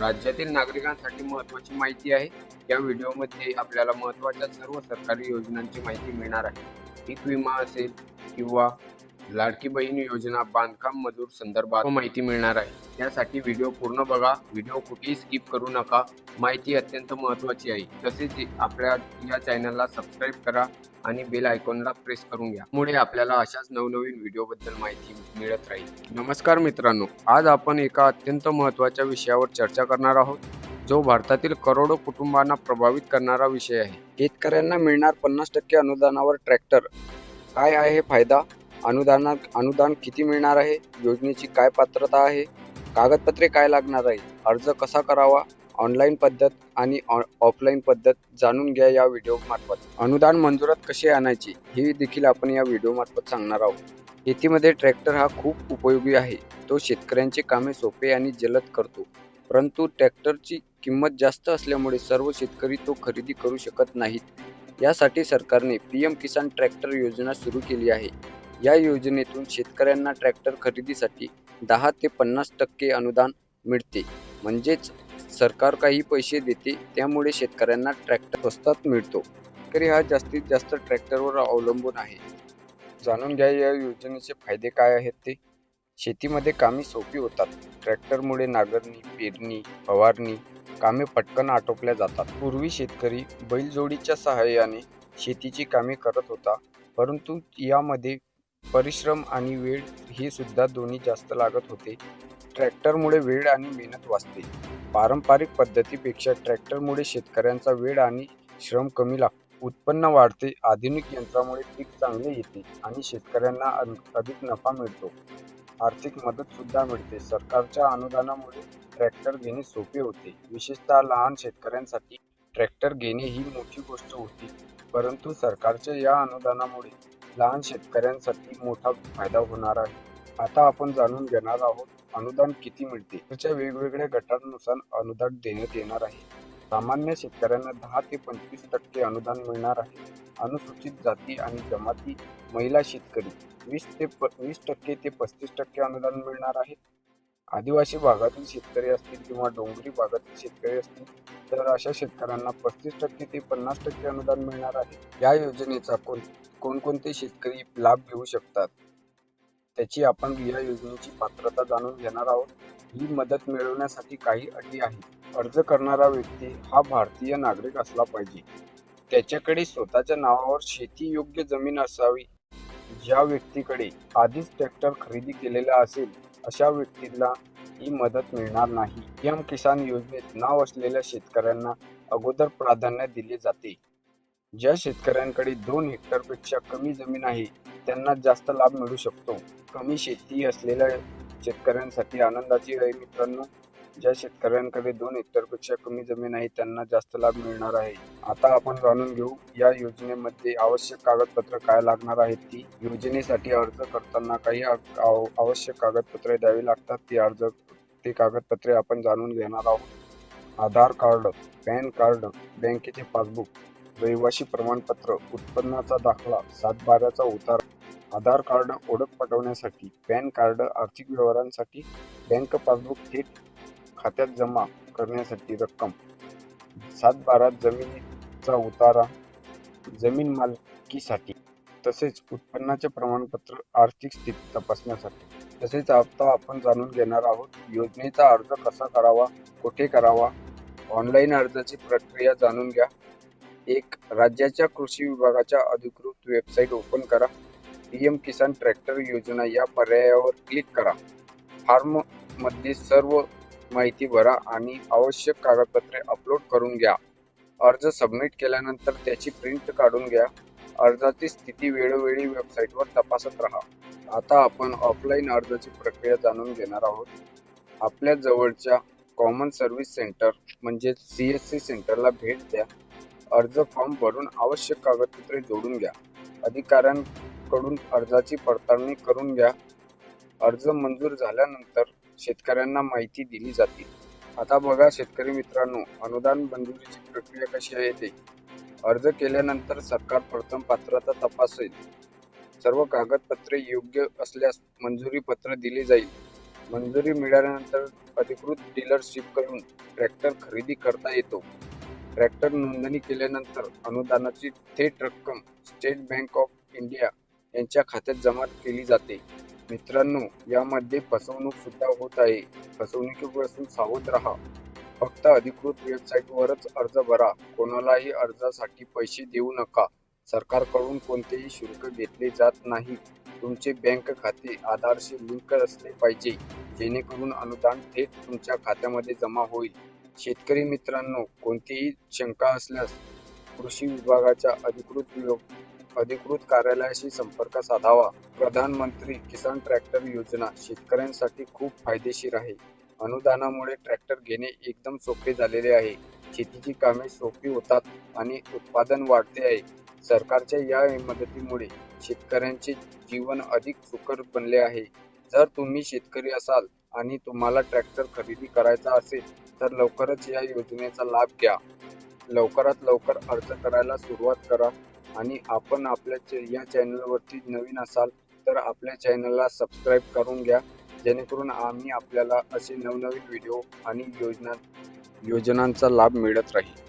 राज्यातील नागरिकांसाठी महत्त्वाची माहिती आहे. या व्हिडिओमध्ये आपल्याला महत्त्वाच्या सर्व सरकारी योजनांची माहिती मिळणार आहे. पीक विमा असेल किंवा लाडकी बहीण योजना बांधकाम मजूर संदर्भात माहिती मिळणार आहे. त्यासाठी व्हिडिओ पूर्ण बघा. व्हिडिओ कुठेही स्किप करू नका. माहिती अत्यंत महत्त्वाची आहे. तसेच आपल्या या चॅनलला सबस्क्राईब करा आणि बेल आयकॉनला प्रेस करून घ्या. मुळे आपल्याला अशाच नवनवीन व्हिडिओबद्दल माहिती मिळत राहील. नमस्कार मित्रांनो. आज आपण एका अत्यंत महत्त्वाच्या विषयावर चर्चा करणार आहोत जो भारतातील करोडो कुटुंबांना प्रभावित करणारा विषय आहे. शेतकऱ्यांना मिळणार पन्नास टक्के अनुदानावर ट्रॅक्टर. काय आहे फायदा? अनुदानात अनुदान किती मिळणार आहे? योजनेची काय पात्रता आहे? कागदपत्रे काय लागणार आहे अर्ज कसा करावा? ऑनलाईन पद्धत आणि ऑफलाईन पद्धत जाणून घ्या या व्हिडिओ मार्फत. अनुदान मंजुरात कसे आणायचे? हे देखील आपण या व्हिडिओ मार्फत सांगणार आहोत. शेतीमध्ये ट्रॅक्टर हा खूप उपयोगी आहे. तो शेतकऱ्यांचे कामे सोपे आणि जलद करतो. परंतु ट्रॅक्टरची किंमत जास्त असल्यामुळे सर्व शेतकरी तो खरेदी करू शकत नाहीत. यासाठी सरकारने पी एम किसान ट्रॅक्टर योजना सुरू केली आहे. या योजनेतून शेतकऱ्यांना ट्रॅक्टर खरेदीसाठी दहा ते पन्नास टक्के अनुदान मिळते. म्हणजेच सरकार काही पैसे देते त्यामुळे शेतकऱ्यांना ट्रॅक्टर स्वस्तात मिळतो. शेतकरी हा जास्तीत जास्त ट्रॅक्टरवर अवलंबून आहे. जाणून घ्या या योजनेचे फायदे काय आहेत ते. शेतीमध्ये कामे सोपी होतात. ट्रॅक्टरमुळे नांगरणी पेरणी फवारणी कामे पटकन आटोपल्या जातात. पूर्वी शेतकरी बैलजोडीच्या सहाय्याने शेतीची कामे करत होता परंतु यामध्ये परिश्रम आणि वेळ हे सुद्धा दोन्ही जास्त लागत होते. ट्रॅक्टरमुळे वेळ आणि मेहनत वाचते. पारंपरिक पद्धतीपेक्षा ट्रॅक्टरमुळे शेतकऱ्यांचा वेळ आणि श्रम कमी लागतो उत्पन्न वाढते. आधुनिक यंत्रामुळे पीक चांगले येते आणि शेतकऱ्यांना अधिक नफा मिळतो. आर्थिक मदत सुद्धा मिळते. सरकारच्या अनुदानामुळे ट्रॅक्टर घेणे सोपे होते. विशेषतः लहान शेतकऱ्यांसाठी ट्रॅक्टर घेणे ही मोठी गोष्ट होती. परंतु सरकारच्या या अनुदानामुळे लहान शेतकऱ्यांसाठी मोठा फायदा होणार आहे. आता आपण जाणून घेणार आहोत अनुदान किती मिळते? त्याच्या वेगवेगळ्या गटांनुसार अनुदान देण्यात येणार आहे. सामान्य शेतकऱ्यांना दहा ते पंचवीस टक्के अनुदान मिळणार आहे. अनुसूचित जाती आणि जमाती महिला शेतकरी वीस ते वीस टक्के ते पस्तीस टक्के अनुदान मिळणार आहे. आदिवासी भागातील शेतकरी असतील किंवा डोंगरी भागातील शेतकरी असतील तर अशा शेतकऱ्यांना पस्तीस टक्के ते पन्नास टक्के अनुदान मिळणार आहे. या योजनेचा कोण कोणकोणते शेतकरी लाभ घेऊ शकतात? त्याची आपण या योजनेची पात्रता जाणून घेणार आहोत. ही मदत मिळवण्यासाठी काही अटी आहेत. अर्ज करणारा व्यक्ती हा भारतीय नागरिक असला पाहिजे. त्याच्याकडे स्वतःच्या नावावर शेती योग्य जमीन असावी. ज्या व्यक्तीकडे आधीच ट्रॅक्टर खरेदी केलेला असेल अशा व्यक्तीला ही मदत मिळणार नाही. पीएम किसान योजनेत नाव असलेल्या शेतकऱ्यांना अगोदर प्राधान्य दिले जाते. ज्या शेतकऱ्यांकडे दोन हेक्टरपेक्षा कमी जमीन आहे त्यांना जास्त लाभ मिळू शकतो. कमी शेती असलेल्या शेतकऱ्यांसाठी आनंदाची आहे मित्रांनो. ज्या शेतकऱ्यांकडे दोन हेक्टरपेक्षा कमी जमीन आहे त्यांना जास्त लाभ मिळणार आहे. आता आपण जाणून घेऊ या योजनेमध्ये आवश्यक कागदपत्र काय लागणार आहेत? ती योजनेसाठी अर्ज करताना काही आवश्यक कागदपत्रे द्यावी लागतात? ती अर्ज ते कागदपत्रे आपण जाणून घेणार आहोत. आधार कार्ड पॅन कार्ड बँकेचे पासबुक रहिवासी प्रमाणपत्र उत्पन्नाचा दाखला सातबाऱ्याचा उतार आधार कार्ड ओळख पटवण्यासाठी पॅन कार्ड आर्थिक व्यवहारांसाठी बँक पासबुक थेट खात्यात जमा करण्यासाठी रक्कम. सात बारा जमिनीचा उतारा जमीन मालकीसाठी तसेच उत्पन्नाचे प्रमाणपत्र आर्थिक स्थिती तपासण्यासाठी. तसेच आता आपण जाणून घेणार आहोत योजनेचा अर्ज कसा करावा कुठे करावा? ऑनलाईन अर्जाची प्रक्रिया जाणून घ्या. एक राज्याच्या कृषी विभागाच्या अधिकृत वेबसाईट ओपन करा. पी एम किसान ट्रॅक्टर योजना या पर्यायावर क्लिक करा. फार्ममध्ये सर्व माहिती भरा आणि आवश्यक कागदपत्रे अपलोड करून घ्या. अर्ज सबमिट केल्यानंतर त्याची प्रिंट काढून घ्या. अर्जाची स्थिती वेळोवेळी वेबसाईटवर तपासत राहा. आता आपण ऑफलाईन अर्जाची प्रक्रिया जाणून घेणार आहोत. आपल्या जवळच्या कॉमन सर्व्हिस सेंटर म्हणजेच सी एस सी सेंटरला भेट द्या. अर्ज फॉर्म भरून आवश्यक कागदपत्रे जोडून घ्या. अधिकाऱ्यांकडून अर्जाची पडताळणी करून घ्या. अर्ज मंजूर झाल्यानंतर शेतकऱ्यांना माहिती दिली जाते. आता बघा शेतकरी मित्रांनो अनुदान मंजुरीची प्रक्रिया कशी आहे ते. अर्ज केल्यानंतर सरकार प्रथम पात्रता तपासेल. सर्व कागदपत्रे योग्य असल्यास मंजुरी पत्र दिले जाईल. मंजुरी मिळाल्यानंतर अधिकृत डीलरशिप करून ट्रॅक्टर खरेदी करता येतो. ट्रॅक्टर नोंदणी केल्यानंतर अनुदानाची थेट रक्कम स्टेट बँक ऑफ इंडिया यांच्या खात्यात जमा केली जाते. मित्रांनो यामध्ये फसवणूक सुद्धा होत आहे. फसवणुकीपासून सावध राहा. फक्त अधिकृत वेबसाईटवरच अर्ज भरा. कोणालाही अर्जासाठी पैसे देऊ नका. सरकारकडून कोणतेही शुल्क घेतले जात नाही. तुमचे बँक खाते आधारशी लिंक असले पाहिजे. जेणेकरून अनुदान थेट तुमच्या खात्यामध्ये जमा होईल. शेतकरी मित्रांनो कोणतीही शंका असल्यास कृषी विभागाच्या अधिकृत अधिकृत कार्यालयाशी संपर्क साधावा. प्रधानमंत्री किसान ट्रॅक्टर योजना शेतकऱ्यांसाठी खूप फायदेशीर आहे. अनुदानामुळे ट्रॅक्टर घेणे एकदम सोपे झालेले आहे. शेतीची कामे सोपी होतात आणि उत्पादन वाढते आहे. सरकारच्या या मदतीमुळे शेतकऱ्यांचे जीवन अधिक सुकर बनले आहे. जर तुम्ही शेतकरी असाल आणि तुम्हाला ट्रॅक्टर खरेदी करायचा असेल तर लवकरच या योजनेचा लाभ घ्या. लवकरात लवकर अर्ज करायला सुरुवात करा. आणि आपण आपल्या चे- या चॅनलवरती नवीन असाल तर आपल्या चॅनलला सबस्क्राईब करून घ्या. जेणेकरून आम्ही आपल्याला असे नवनवीन व्हिडिओ आणि योजना योजनांचा लाभ मिळत राहील.